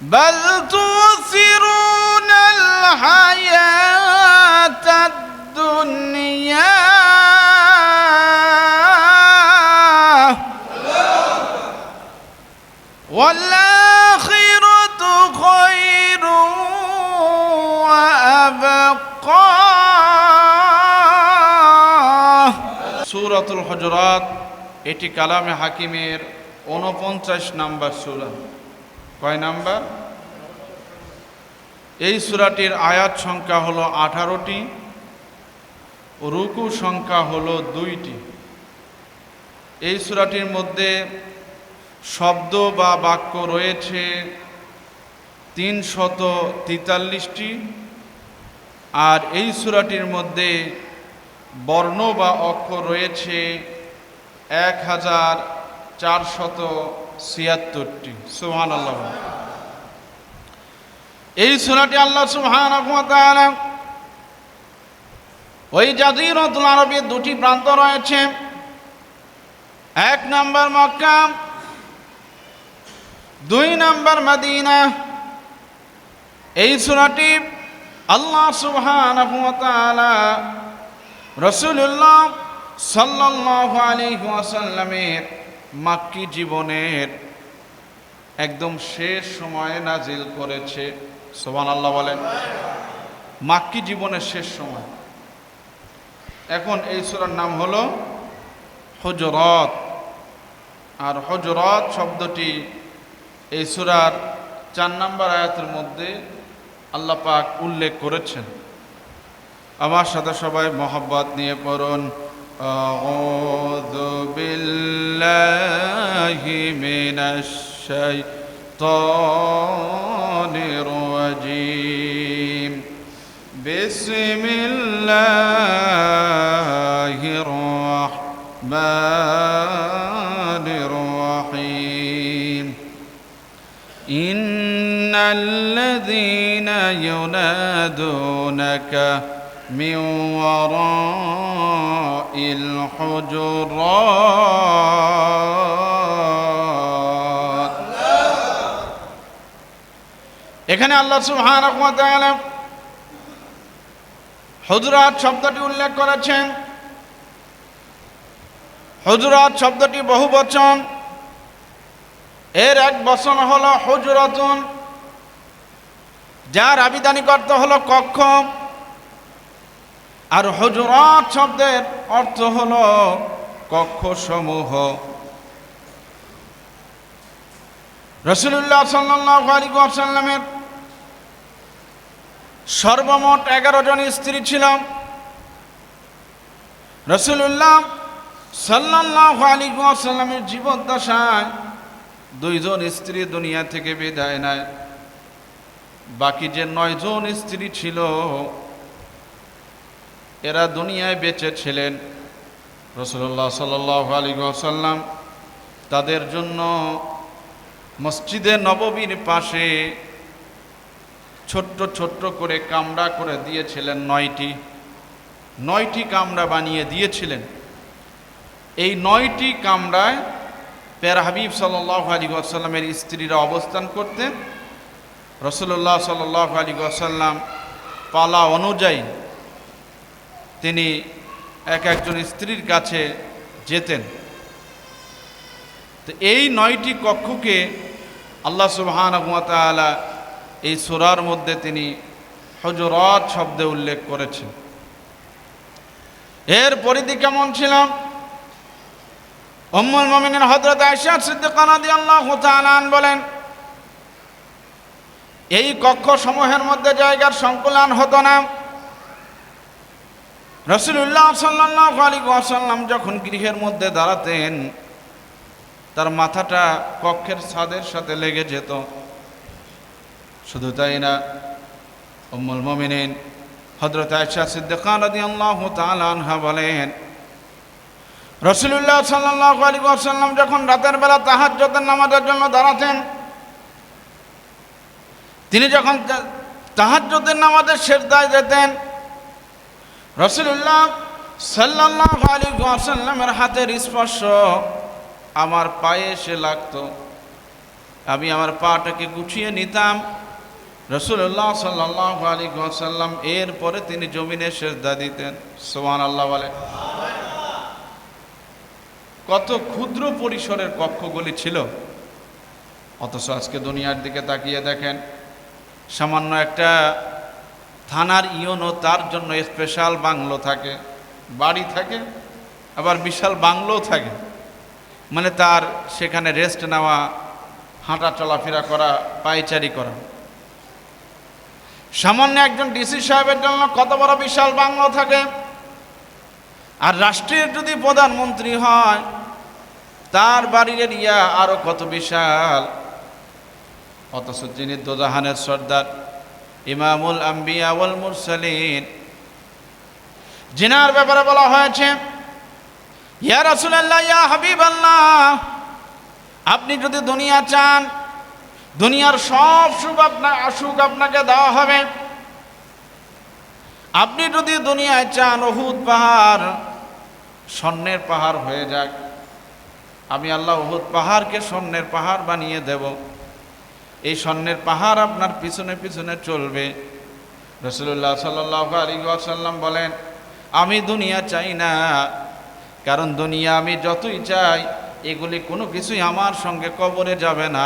بل تؤثرون الحياة الدنيا والآخرة خير وأبقى সূরাতুল হুজুরাত এটি কালামে হাকিমের উনপঞ্চাশ নাম্বার সূরা কয় নাম্বার? এই সূরাটির আয়াত সংখ্যা হলো আঠারোটি, রুকু সংখ্যা হলো দুইটি। এই সূরাটির মধ্যে শব্দ বা বাক্য রয়েছে তিনশত তেতাল্লিশটি আর এই সূরাটির মধ্যে বর্ণ বা অক্ষর রয়েছে এক হাজার চারশত ছিয়াত্তরটি। সুহান আল্লাহ এই সুরাটি আল্লাহ সুহান ওই জাজিরতুল আরবের দুটি প্রান্ত রয়েছে। এক নম্বর মক্কা, দুই নম্বর মদিনা। এই সুরাটি আল্লাহ সুবহান রসুল্লাহ সাল্লাহ আলী ওয়াসাল্লামের মাক্কি জীবনের একদম শেষ সময়ে নাজিল করেছে। সোমান আল্লাহ বলেন। মাক্কি জীবনের শেষ সময়। এখন এই সুরার নাম হলো হজরত। আর হজরত শব্দটি এই সুরার চার নম্বর আয়াতের মধ্যে আল্লাহ পাক উল্লেখ করেছেন। আমার সাথে সবাই মোহাব্বত নিয়ে পড়ুন। أعوذ بالله من الشيطان الرجيم. بسم الله الرحمن الرحيم. إن الذين ينادونك من وراء الحجرات এখানে আল্লাহ সুবহানাহু ওয়া তাআলা হুজরাত শব্দটি উল্লেখ করেছেন হুজরাত শব্দটি বহু বচন এর এক বচন হলো হুজরাতুন যার আবিধানিক অর্থ হলো কক্ষ আর হজরত শব্দের অর্থ হল কক্ষ সমূহ রসুল্লাহ সাল্লামের সর্বমোট এগারো জন স্ত্রী ছিল রসুল্লাহ সাল্লাহ আসাল্লামের জীবদ্দশায় দুইজন স্ত্রী দুনিয়া থেকে বিদায় নেয়। বাকি যে নয়জন স্ত্রী ছিল এরা দুনিয়ায় বেঁচে ছিলেন। রসুল্লাহ সাল্লাহ আলী সাল্লাম তাদের জন্য মসজিদে নববীর পাশে ছোট্ট ছোট্ট করে কামড়া করে দিয়েছিলেন নয়টি। নয়টি কামড়া বানিয়ে দিয়েছিলেন। এই নয়টি কামড়ায় পের হাবিব সাল্লাহ আলী আসাল্লামের স্ত্রীরা অবস্থান করতেন। রসুল্লাহ সাল্লাহ আলী আসাল্লাম পালা অনুযায়ী তিনি এক একজন স্ত্রীর কাছে যেতেন। তো এই নয়টি কক্ষকে আল্লাহ সুবহান এই সুরার মধ্যে তিনি হজরত শব্দে উল্লেখ করেছেন। এর পরিধি কেমন ছিলাম উম্মুল মমিনের হজরত আয়সা সিদ্দিকানাদি আল্লাহ তাআলান বলেন, এই কক্ষ সমূহের মধ্যে জায়গার সংকুলান হতো না। রসুল্লাহ সাল্লাহ আলী ওয়াসাল্লাম যখন গৃহের মধ্যে দাঁড়াতেন, তার মাথাটা কক্ষের ছাদের সাথে লেগে যেত। শুধু তাই না, উম্মুল মমিনিন হজরত আয়সা সিদ্দিকান রাদি আল্লাহ আনহা বলেন রসুল্লাহ সাল্লাহ আলী ওয়াসাল্লাম যখন রাতের বেলা তাহার তাহাজ্জতের নামাজের জন্য দাঁড়াতেন, তিনি যখন তাহাজ্জতের নামাজের শেষ দায় যেতেন রসুল্লাহ সাল্লাহ আলী আসাল্লামের হাতের স্পর্শ আমার পায়ে এসে লাগতো। আমি আমার পাটাকে গুছিয়ে নিতাম। রসুল্লাহ সাল্লাহ আলী সাল্লাম এরপরে তিনি জমিনে সেজদা দিতেন। সোমান আল্লাহ বলে। কত ক্ষুদ্র পরিসরের কক্ষগুলি ছিল। অথচ আজকে দুনিয়ার দিকে তাকিয়ে দেখেন, সামান্য একটা থানার ইয়নও তার জন্য স্পেশাল বাংলো থাকে, বাড়ি থাকে, আবার বিশাল বাংলোও থাকে। মানে তার সেখানে রেস্ট নেওয়া, হাঁটা চলাফেরা করা পায়চারি করা। সামান্য একজন ডিসি সাহেবের জন্য কত বড় বিশাল বাংলো থাকে। আর রাষ্ট্রের যদি প্রধানমন্ত্রী হয়, তার বাড়ির এরিয়া আরও কত বিশাল। অথচ যিনি দোজাহানের সর্দার ইমামুল আম্বিয়া ওয়াল মুরসালিন। জিনার ব্যাপারে বলা হয়েছে, ইয়া রাসূলুল্লাহ, ইয়া হাবিবাল্লাহ, আপনি যদি দুনিয়া চান, দুনিয়ার সব সুখ আপনার সুখ আপনাকে দেওয়া হবে। আপনি যদি দুনিয়ায় চান অহুদ পাহাড়, স্বর্ণের পাহাড় হয়ে যাক। আমি আল্লাহ অহুদ পাহাড়কে স্বর্ণের পাহাড় বানিয়ে দেব। এই স্বর্ণের পাহাড় আপনার পিছনে পিছনে চলবে। রসুল্লাহ সাল্লাহ আসাল্লাম বলেন, আমি দুনিয়া চাই না, কারণ দুনিয়া আমি যতই চাই, এগুলি কোনো কিছুই আমার সঙ্গে কবরে যাবে না।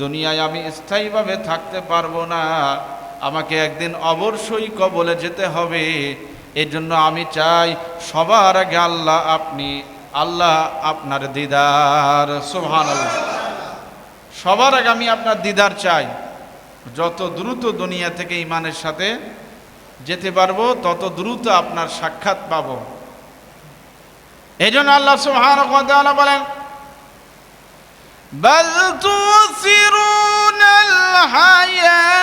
দুনিয়ায় আমি স্থায়ীভাবে থাকতে পারব না। আমাকে একদিন অবশ্যই কবলে যেতে হবে। এই জন্য আমি চাই সবার আগে আল্লাহ আপনি, আল্লাহ আপনার দিদার। সোহান আল্লাহ সবার আগে আমি আপনার দিদার চাই যত দ্রুত দুনিয়া থেকে ইমানের সাথে যেতে পারবো তত দ্রুত আপনার সাক্ষাৎ পাবো এই জন্য আল্লাহ সুবহান বলেন بل تؤثرون الحياة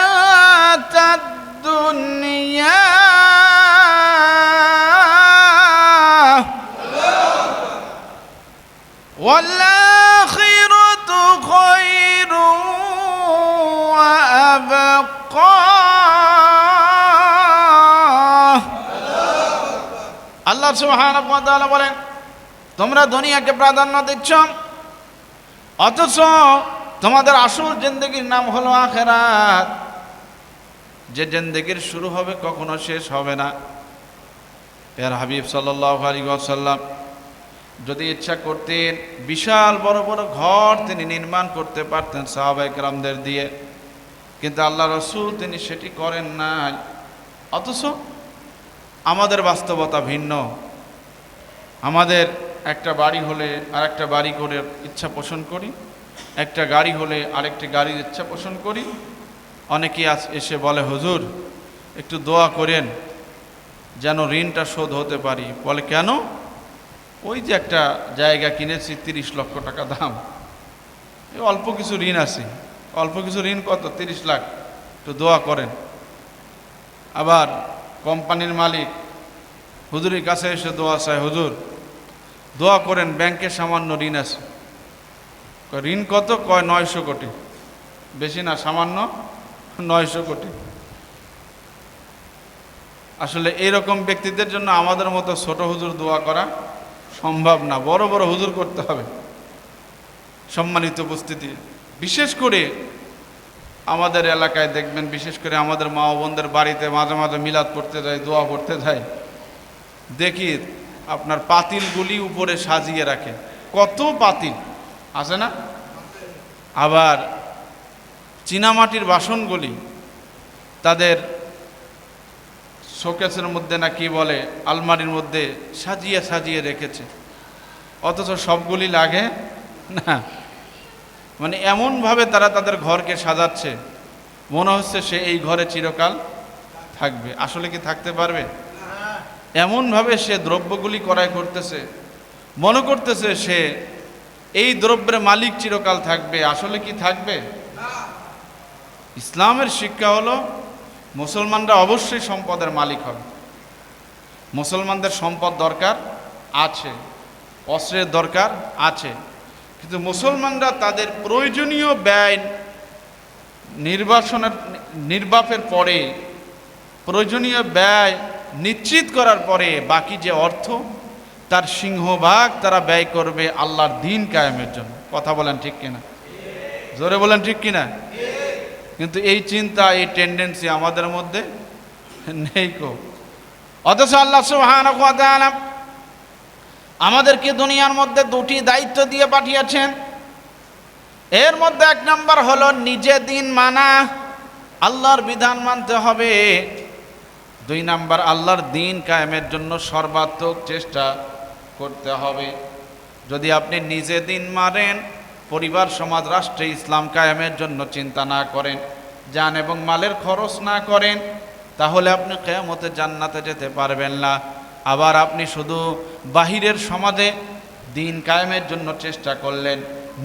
الدنيا والآخرة আল্লাহ সুবহানাহু বলেন, তোমরা দুনিয়াকে প্রাধান্য দিচ্ছ, অথচ তোমাদের আসল জিন্দগির নাম হলো আখেরাত। যে জিন্দগির শুরু হবে কখনো শেষ হবে না। এর হাবিব সাল্লাহ সাল্লাম যদি ইচ্ছা করতেন, বিশাল বড় বড় ঘর তিনি নির্মাণ করতে পারতেন সাহাবাহিক রামদের দিয়ে। কিন্তু আল্লাহ রসুল তিনি সেটি করেন নাই। অথচ আমাদের বাস্তবতা ভিন্ন। আমাদের একটা বাড়ি হলে আর একটা বাড়ি করে ইচ্ছা পোষণ করি। একটা গাড়ি হলে আরেকটি গাড়ির ইচ্ছা পোষণ করি। অনেকেই আজ এসে বলে, হুজুর, একটু দোয়া করেন যেন ঋণটা শোধ হতে পারি। বলে, কেন? ওই যে একটা জায়গা কিনেছি, তিরিশ লক্ষ টাকা দাম। অল্প কিছু ঋণ আছে। অল্প কিছু ঋণ কত? তিরিশ লাখ। একটু দোয়া করেন। আবার কোম্পানির মালিক। হুজুরের কাছে এসে দোয়া চায়, হুজুর, দোয়া করেন, ব্যাংকে সামান্য ঋণ আছে। ঋণ কত? কয়, নয়শো কোটি। বেশি না, সামান্য নয়শো কোটি। আসলে এইরকম ব্যক্তিদের জন্য আমাদের মতো ছোট হুজুর দোয়া করা সম্ভব না। বড় বড় হুজুর করতে হবে। সম্মানিত উপস্থিতি। বিশেষ করে আমাদের এলাকায় দেখবেন, বিশেষ করে আমাদের মা বোনদের বাড়িতে মাঝে মাঝে মিলাদ পড়তে যায়, দোয়া পড়তে যায়। দেখি আপনার পাতিলগুলি উপরে সাজিয়ে রাখে। কত পাতিল? আছে না? আবার চীনামাটির বাসনগুলি তাদের শোকেসের মধ্যে না কি বলে, আলমারির মধ্যে সাজিয়ে সাজিয়ে রেখেছে। অথচ সবগুলি লাগে না? মানে এমনভাবে তারা তাদের ঘরকে সাজাচ্ছে। মনে হচ্ছে সে এই ঘরে চিরকাল থাকবে। আসলে কি থাকতে পারবে? এমনভাবে সে দ্রব্যগুলি ক্রয় করতেছে। মনে করতেছে সে এই দ্রব্যের মালিক চিরকাল থাকবে। আসলে কি থাকবে? ইসলামের শিক্ষা হলো মুসলমানরা অবশ্যই সম্পদের মালিক হবে। মুসলমানদের সম্পদ দরকার, আছে। অস্ত্রের দরকার, আছে। কিন্তু মুসলমানরা তাদের প্রয়োজনীয় ব্যয় নির্বাসনের, নির্বাপের পরে, প্রয়োজনীয় ব্যয় নিশ্চিত করার পরে বাকি যে অর্থ, তার সিংহভাগ তারা ব্যয় করবে আল্লাহর দিন কায়েমের জন্য। কথা বলেন ঠিক কিনা? জোরে বলেন ঠিক কিনা? কিন্তু এই চিন্তা, এই টেন্ডেন্সি আমাদের মধ্যে নেই কো। অথচ আল্লাহ তাআলা আমাদেরকে দুনিয়ার মধ্যে দুটি দায়িত্ব দিয়ে পাঠিয়েছেন। এর মধ্যে এক নম্বর হলো নিজে দিন মানা, আল্লাহর বিধান মানতে হবে। দুই নাম্বার, আল্লাহর দিন কায়েমের জন্য সর্বাত্মক চেষ্টা করতে হবে। যদি আপনি নিজে দিন মারেন পরিবার, সমাজ, রাষ্ট্রে ইসলাম কায়েমের জন্য চিন্তা না করেন, যান এবং মালের খরচ না করেন, তাহলে আপনি কেয়ামতে জান্নাতে যেতে পারবেন না। আবার আপনি শুধু বাহিরের সমাজে দিন কায়েমের জন্য চেষ্টা করলেন,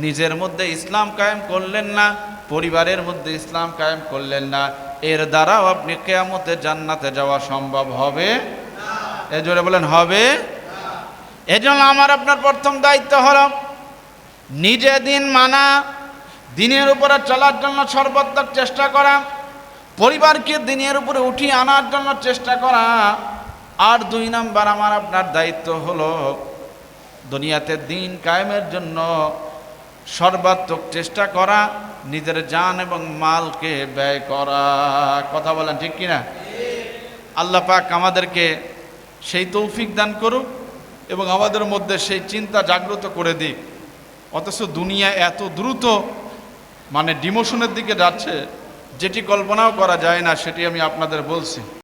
নিজের মধ্যে ইসলাম কায়েম করলেন না, পরিবারের মধ্যে ইসলাম কায়েম করলেন না, এর দ্বারাও আপনি কেয়ামতে জান্নাতে যাওয়া সম্ভব হবে? এ জোরে বলেন, হবে। এজন্য আমার আপনার প্রথম দায়িত্ব হলো, নিজে দিন মানা, দিনের উপরে চলার জন্য সর্বাত্মক চেষ্টা করা, পরিবারকে দিনের উপরে উঠিয়ে আনার জন্য চেষ্টা করা। আর দুই নাম্বার আমার আপনার দায়িত্ব হলো দুনিয়াতে দিন কায়েমের জন্য সর্বাত্মক চেষ্টা করা, নিজের জান এবং মালকে ব্যয় করা। কথা বলেন ঠিক কিনা? আল্লাহ পাক আমাদেরকে সেই তৌফিক দান করুক এবং আমাদের মধ্যে সেই চিন্তা জাগ্রত করে দিক। অথচ দুনিয়া এত দ্রুত মানে ডিমোশনের দিকে যাচ্ছে, যেটি কল্পনাও করা যায় না, সেটি আমি আপনাদের বলছি।